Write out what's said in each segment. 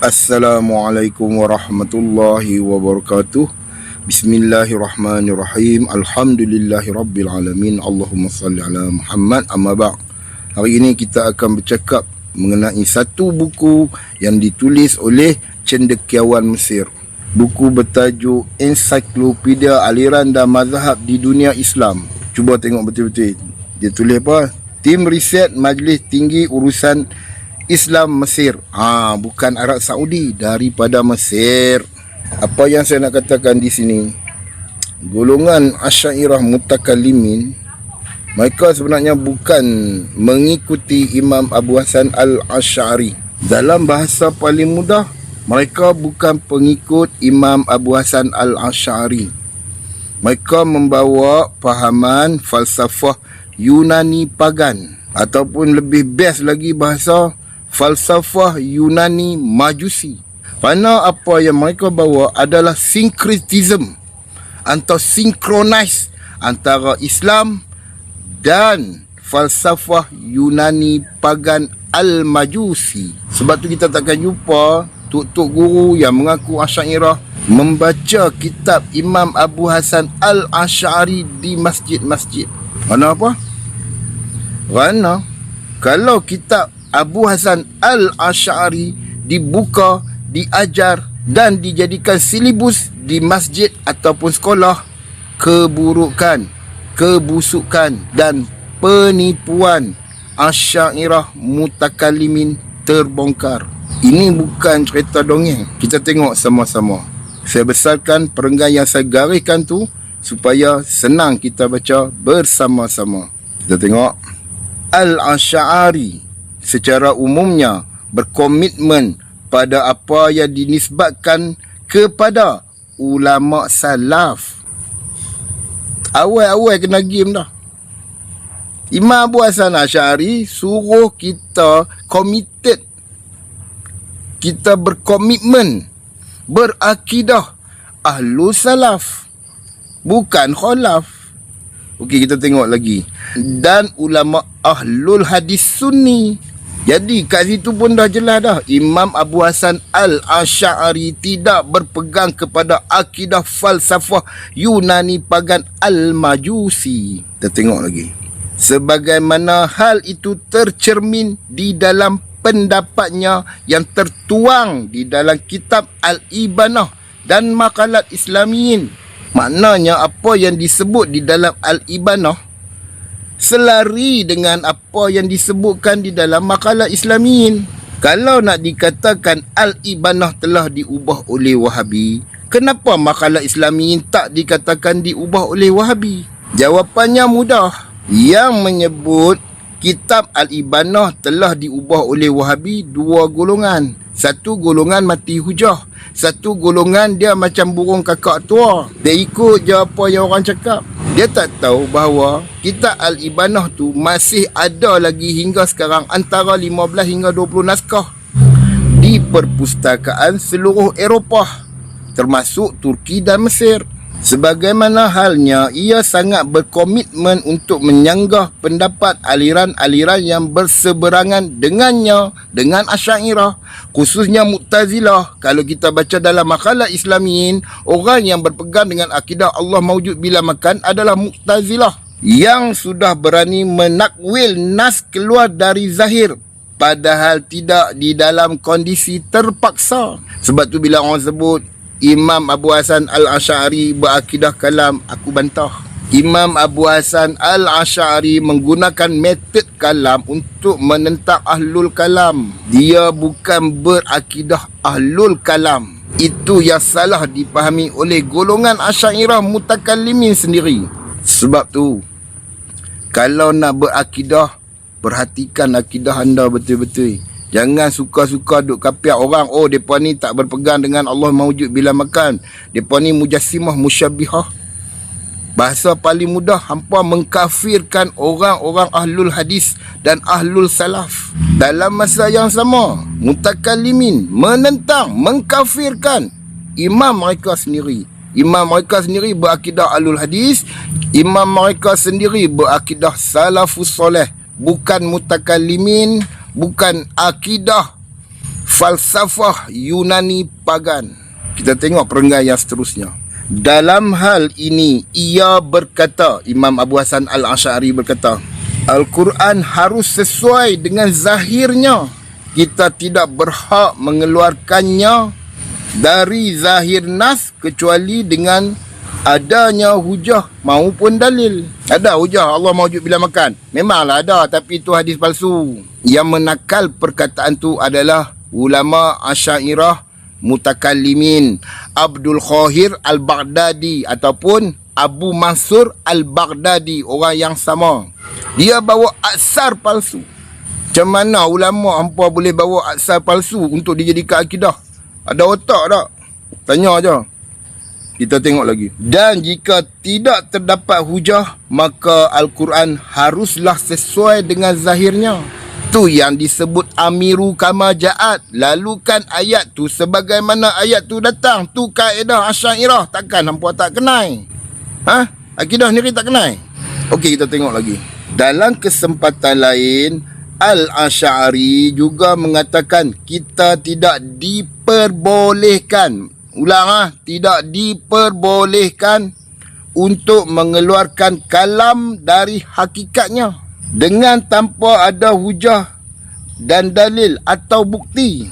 Assalamualaikum warahmatullahi wabarakatuh. Bismillahirrahmanirrahim. Alhamdulillahirabbil Allahumma salli ala Muhammad amma ba'. Hari ini kita akan bercakap mengenai satu buku yang ditulis oleh cendekiawan Mesir. Buku bertajuk Encyclopedia Aliran dan Mazhab di Dunia Islam. Cuba tengok betul-betul. Dia tulis apa? Tim Riset Majlis Tinggi Urusan Islam Mesir. Ha, bukan Arab Saudi daripada Mesir. Apa yang saya nak katakan di sini? Golongan Asy'ariyah Mutakallimin mereka sebenarnya bukan mengikuti Imam Abu Hasan Al-Asy'ari. Dalam bahasa paling mudah, mereka bukan pengikut Imam Abu Hasan Al-Asy'ari. Mereka membawa fahaman falsafah Yunani pagan ataupun lebih best lagi bahasa falsafah Yunani Majusi. Mana apa yang mereka bawa adalah syncretism atau synchronize antara Islam dan falsafah Yunani pagan Al-Majusi. Sebab tu kita takkan jumpa tuk-tuk guru yang mengaku Asy'ariyah membaca kitab Imam Abu Hasan Al-Asy'ari di masjid-masjid. Mana apa? Kerana kalau kitab Abu Hasan Al-Ash'ari dibuka, diajar dan dijadikan silibus di masjid ataupun sekolah keburukan, kebusukan dan penipuan Asy'ariyah mutakalimin terbongkar. Ini bukan cerita dongeng. Kita tengok sama-sama. Saya besarkan perenggan yang saya gariskan tu supaya senang kita baca bersama-sama. Kita tengok Al-Asy'ari secara umumnya berkomitmen pada apa yang dinisbatkan kepada ulama salaf. Awal-awal kena game dah. Imam Abu Hasan Asy'ari suruh kita committed kita berkomitmen berakidah ahlu salaf bukan khalaf. Okey kita tengok lagi. Dan ulama ahlul hadis sunni jadi kat situ pun dah jelas dah Imam Abu Hasan Al-Asy'ari tidak berpegang kepada akidah falsafah Yunani pagan Al-Majusi. Kita tengok lagi. Sebagaimana hal itu tercermin di dalam pendapatnya yang tertuang di dalam kitab Al-Ibanah dan makalat Islamiyin. Maknanya apa yang disebut di dalam Al-Ibanah selari dengan apa yang disebutkan di dalam makalah Islamin. Kalau nak dikatakan Al-Ibanah telah diubah oleh Wahabi, kenapa makalah Islamin tak dikatakan diubah oleh Wahabi? Jawapannya mudah. Yang menyebut kitab Al-Ibanah telah diubah oleh Wahabi dua golongan. Satu golongan mati hujah. Satu golongan dia macam burung kakak tua. Dia ikut je apa yang orang cakap dia tak tahu bahawa kitab Al-Ibanah tu masih ada lagi hingga sekarang antara 15 hingga 20 naskah di perpustakaan seluruh Eropah termasuk Turki dan Mesir. Sebagaimana halnya, ia sangat berkomitmen untuk menyanggah pendapat aliran-aliran yang berseberangan dengannya, dengan Asy'ariyah, khususnya Mu'tazilah. Kalau kita baca dalam makalah Islamiyin, orang yang berpegang dengan akidah Allah mawujud bila makan adalah Mu'tazilah yang sudah berani menakwil nas keluar dari zahir padahal tidak di dalam kondisi terpaksa. Sebab tu bila orang sebut Imam Abu Hasan Al-Ash'ari berakidah kalam, aku bantah. Imam Abu Hasan Al-Ash'ari menggunakan metod kalam untuk menentang ahlul kalam. Dia bukan berakidah ahlul kalam. Itu yang salah dipahami oleh golongan Asy'ariyah mutakallimin sendiri. Sebab tu, kalau nak berakidah, perhatikan akidah anda betul-betul. Jangan suka-suka duk kapiak orang. Oh, mereka ni tak berpegang dengan Allah mawujud bila makan. Mereka ni mujassimah musyabihah. Bahasa paling mudah, hampa mengkafirkan orang-orang ahlul hadis dan ahlul salaf. Dalam masa yang sama, mutakalimin menentang, mengkafirkan imam mereka sendiri. Imam mereka sendiri berakidah ahlul hadis. Imam mereka sendiri berakidah salafus soleh. Bukan mutakalimin, bukan akidah falsafah Yunani pagan. Kita tengok perenggan yang seterusnya. Dalam hal ini, ia berkata, Imam Abu Hasan Al-Ash'ari berkata, Al-Quran harus sesuai dengan zahirnya. Kita tidak berhak mengeluarkannya dari zahir nas kecuali dengan adanya hujah maupun dalil. Ada hujah Allah maujud bila makan. Memanglah ada tapi itu hadis palsu. Yang menakal perkataan tu adalah ulama Asy'ariyah mutakallimin Abdul Khahir Al-Baghdadi ataupun Abu Mansur Al-Baghdadi orang yang sama. Dia bawa aksar palsu. Macam mana ulama hampa boleh bawa aksar palsu untuk dijadikan akidah? Ada otak tak? Tanya aja. Kita tengok lagi. Dan jika tidak terdapat hujah, maka Al-Quran haruslah sesuai dengan zahirnya. Tu yang disebut Amiru Kama Ja'at. Lalukan ayat tu sebagaimana ayat tu datang. Tu kaedah Asyairah. Takkan hampa tak kenai? Ha? Akidah ni tak kenai? Okey, kita tengok lagi. Dalam kesempatan lain, Al-Ash'ari juga mengatakan kita tidak diperbolehkan ulang ah. Tidak diperbolehkan untuk mengeluarkan kalam dari hakikatnya dengan tanpa ada hujah dan dalil atau bukti.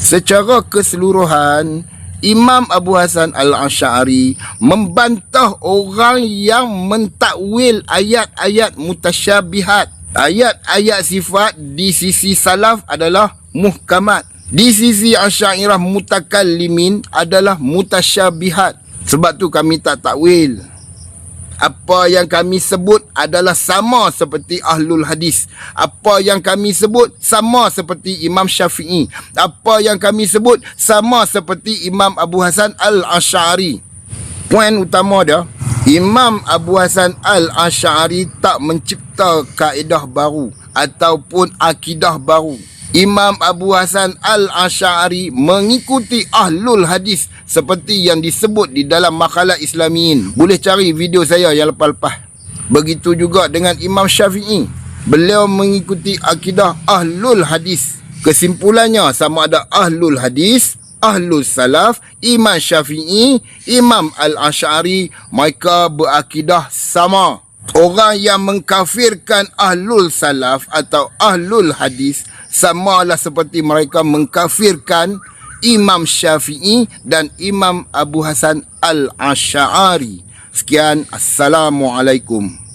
Secara keseluruhan Imam Abu Hasan Al-Asy'ari membantah orang yang mentakwil ayat-ayat mutasyabihat. Ayat-ayat sifat di sisi salaf adalah muhkamat di sisi Asy'ariyah mutakallimin adalah mutasyabihat. Sebab tu kami tak takwil. Apa yang kami sebut adalah sama seperti ahlul hadis. Apa yang kami sebut sama seperti Imam Syafi'i. Apa yang kami sebut sama seperti Imam Abu Hasan Al-Asy'ari. Poin utama dia, Imam Abu Hasan Al-Asy'ari tak mencipta kaedah baru ataupun akidah baru. Imam Abu Hasan Al-Ash'ari mengikuti ahlul hadis seperti yang disebut di dalam makalah Islamiin. Boleh cari video saya yang lepas-lepas. Begitu juga dengan Imam Syafi'i. Beliau mengikuti akidah ahlul hadis. Kesimpulannya sama ada ahlul hadis, ahlul salaf, Imam Syafi'i, Imam Al-Ash'ari, mereka berakidah sama. Orang yang mengkafirkan ahlul salaf atau ahlul hadis samalah seperti mereka mengkafirkan Imam Syafi'i dan Imam Abu Hasan Al-Asy'ari. Sekian, Assalamualaikum.